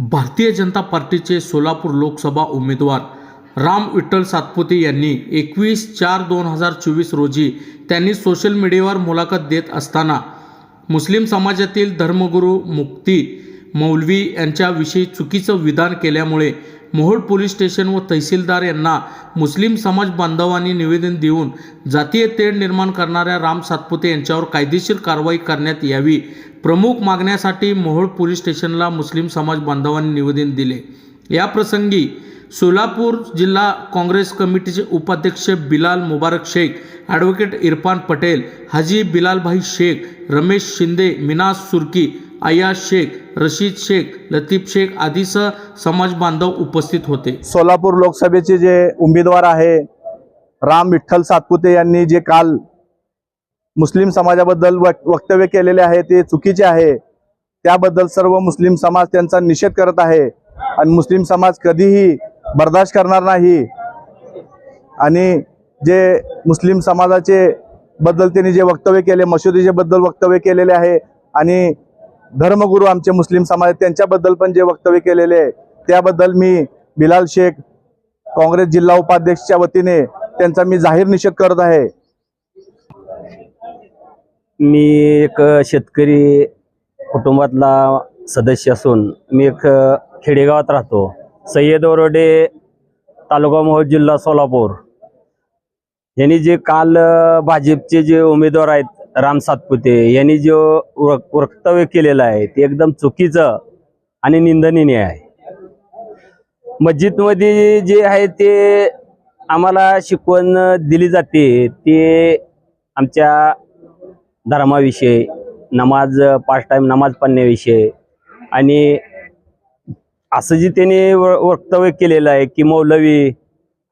भारतीय जनता पार्टीचे सोलापूर लोकसभा उमेदवार राम विठ्ठल सातपुते यांनी एकवीस चार दोन हजार चोवीस रोजी त्यांनी सोशल मीडियावर मुलाखत देत असताना मुस्लिम समाजातील धर्मगुरू मुक्ती मौलवी यांच्याविषयी चुकीचं विधान केल्यामुळे मोहोळ पोलीस स्टेशन व तहसीलदार यांना मुस्लिम समाज बांधवांनी निवेदन देऊन जातीय तेढ निर्माण करणाऱ्या राम सातपुते यांच्यावर कायदेशीर कारवाई करण्यात यावी. प्रमुख मागण्यासाठी मोहोळ पोलीस स्टेशनला मुस्लिम समाज बांधवांनी निवेदन दिले. या प्रसंगी सोलापूर जिल्हा काँग्रेस कमिटीचे उपाध्यक्ष बिलाल मुबारक शेख ॲडव्होकेट इरफान पटेल हाजी बिलालभाई शेख रमेश शिंदे मिनास सुर्की अयाज शेख रशीद शेख लतीफ शेख आदीसह समाज बांधव उपस्थित होते. सोलापूर लोकसभेचे जे उमेदवार आहे राम विठ्ठल सातपुते यांनी जे काल मुस्लिम समाजाबद्दल वक्तव्य केलेले आहे ते चुकीचे आहे. त्याबद्दल सर्व मुस्लिम समाज त्यांचा निषेध करत आहे. आणि मुस्लिम समाज कधीही बर्दाश्त करणार नाही. आणि जे मुस्लिम समाजाचे बद्दल त्यांनी जे वक्तव्य केले मशिदीचे बद्दल वक्तव्य केलेले आहे आणि धर्मगुरू आमचे मुस्लिम समाज त्यांच्याबद्दल पण जे वक्तव्य केलेले आहे त्याबद्दल मी बिलाल शेख काँग्रेस जिल्हा उपाध्यक्षच्या वतीने त्यांचा मी जाहीर निषेध करत आहे. मी एक शेतकरी कुटुंबातला सदस्य असून मी एक खेडेगावात राहतो. सय्यद ओरडे तालुका मोहोळ जिल्हा सोलापूर. यांनी जे काल भाजपचे जे उमेदवार आहेत राम सातपुते यांनी जो वक्तव्य केलेलं आहे ते एकदम चुकीचं आणि निंदनीय आहे. मस्जिदमध्ये जे आहे ते आम्हाला शिकवण दिली जाते ते आमच्या धर्माविषयी नमाज पाच टाइम नमाज पडण्याविषयी आणि असं जे त्यांनी व- वक्तव्य केलेलं आहे की मौलवी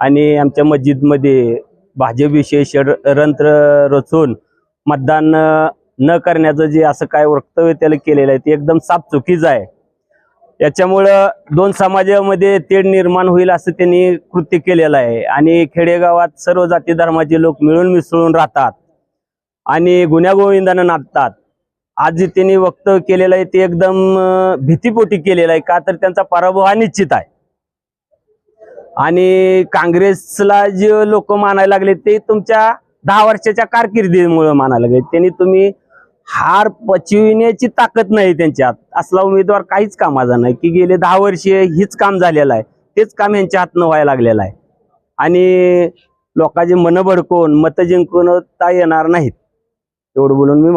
आणि आमच्या मस्जिदमध्ये भाजपविषयी षडयंत्र रचून मतदान न करण्याचं जे असं काय वक्तव्य त्याला केलेलं आहे ते एकदम साफ चुकीचं आहे. याच्यामुळं दोन समाजामध्ये तेढ निर्माण होईल असं त्यांनी कृत्य केलेलं आहे. आणि खेडेगावात सर्व जाती धर्माचे लोक मिळून मिसळून राहतात आणि गुन्ह्यागोविंदानं नाचतात. आज जे त्यांनी वक्तव्य केलेलं आहे ते एकदम भीतीपोटी केलेलं आहे. का तर त्यांचा पराभव हा निश्चित आहे. आणि काँग्रेसला जे लोक मानायला लागले ते तुमच्या दहा वर्षाच्या कारकिर्दीमुळे म्हणायला लागेल. त्यांनी तुम्ही हार पचविण्याची ताकद नाही त्यांच्यात. असला उमेदवार काहीच कामाचा नाही की गेले दहा वर्षे हीच काम झालेलं आहे. तेच काम यांच्या हातनं व्हायला लागलेलं आहे. आणि लोकांचे मनं भडकवून मतं जिंकून येणार नाहीत. एवढं बोलून मी